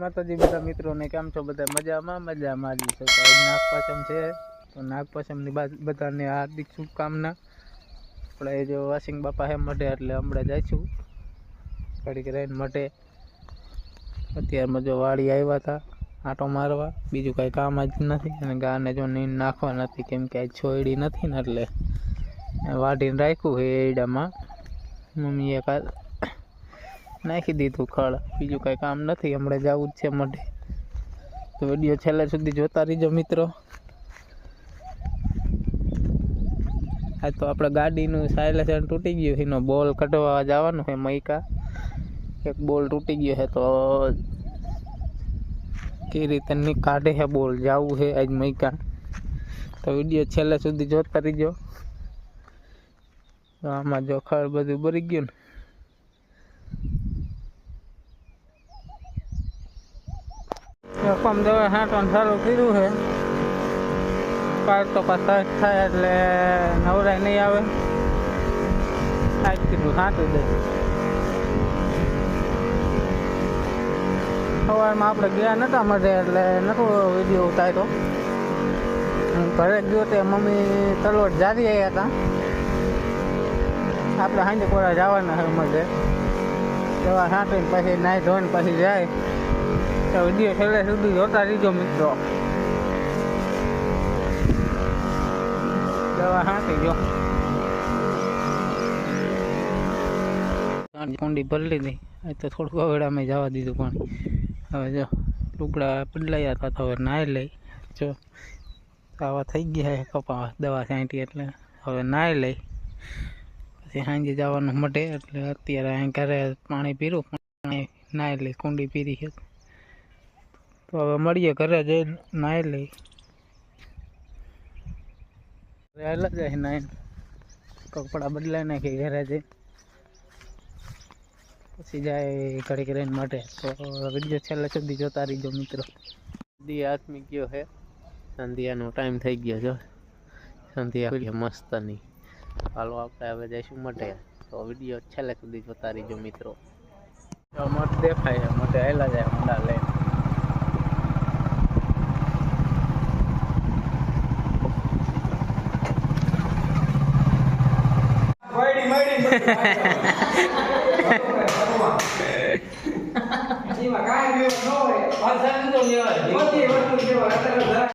માતાજી, બધા મિત્રોને કેમ છો? બધા મજામાં? મજામાં જ છે. નાગપાચમ છે. તો નાગપાચમની બધાને હાર્દિક શુભકામના. આપણે જો વાસિંગ બાપા હે મઢે, એટલે હમણાં જઈશું ઘડીક રહીને મઢે. અત્યારમાં જો વાડી આવ્યા હતા આંટો મારવા. બીજું કાંઈ કામ જ નથી. અને ગાને જો નીંદ નાખવા નથી, કેમ કે છોડી નથી ને એટલે. વાઢીને રાખ્યું છે એડામાં મમ્મીએ કાલ નાખી દીધું ખળ. બીજું કાંઈ કામ નથી, હમણાં જવું જ છે મઢે. તો વીડિયો છેલ્લે સુધી જોતા રહીજો મિત્રો. આ તો આપણે ગાડીનું સાયલેન્સર તૂટી ગયું એનો બોલ કઢવા જવાનું છે મૈકા એક બોલ તૂટી ગયો છે તો કઈ રીતે ની કાઢે છે બોલ? જવું છે આજ મૈકા તો વીડિયો છેલ્લે સુધી જોતા રહીજો. આમાં જો ખળ બધું ભરી ગયું ને. રકમ દવા હાંટવાનું સારું કીધું છે. કાલ તો પાછા થાય એટલે નવરાય નહીં આવે. આજ કીધું સાચું દે સવારમાં આપણે ગયા નતા મળે એટલે નતો વીડિયો ઉતાર્યો. ઘરે ગયો તે મમ્મી તલોટ જારી આવ્યા હતા. આપણે હાંડી કોરા જવાના છે મળે દવા હાંટીને પછી નાહી ધોઈને પછી જાય. તો વીડિયો છેલ્લે સુધી જોતા રહીજો મિત્રો. દવા હાંકી જો. કુંડી ભરી લીધી. આ તો થોડુંક અવેડામાં જવા દીધું પાણી. હવે જો ટુકડા બદલાયા હતા તો હવે નાહી લઈ. જો આવા થઈ ગયા છે કપા દવા છાંટી એટલે. હવે નાહી લઈ. પછી સાંજે જવાનું મટે એટલે અત્યારે અહીં ઘરે પાણી પીરું, પાણી નાહી લઈ. કુંડી પીરી છે. તો હવે મળીએ ઘરે જઈને, નાહી લઈ ઘરે હાલા જાય નાહીને કપડાં બદલાઈ નાખી ઘરે જઈ પછી જાય ઘડીક રહીને માટે. તો વીડિયો છેલ્લે સુધી જોતા રહીજો મિત્રો. દી આથમી ગયો છે સંધ્યાનો ટાઈમ થઈ ગયો જો સંધ્યા મસ્ત નહીં હાલો આપણે હવે જઈશું મટે તો વીડિયો છેલ્લે સુધી જોતા રહીજો મિત્રો. મઠ દેખાય મઠે આવેલા જાય મંડા લઈને. એમાં કાંઈ જેવું ન હોય. બધી વસ્તુ અલગ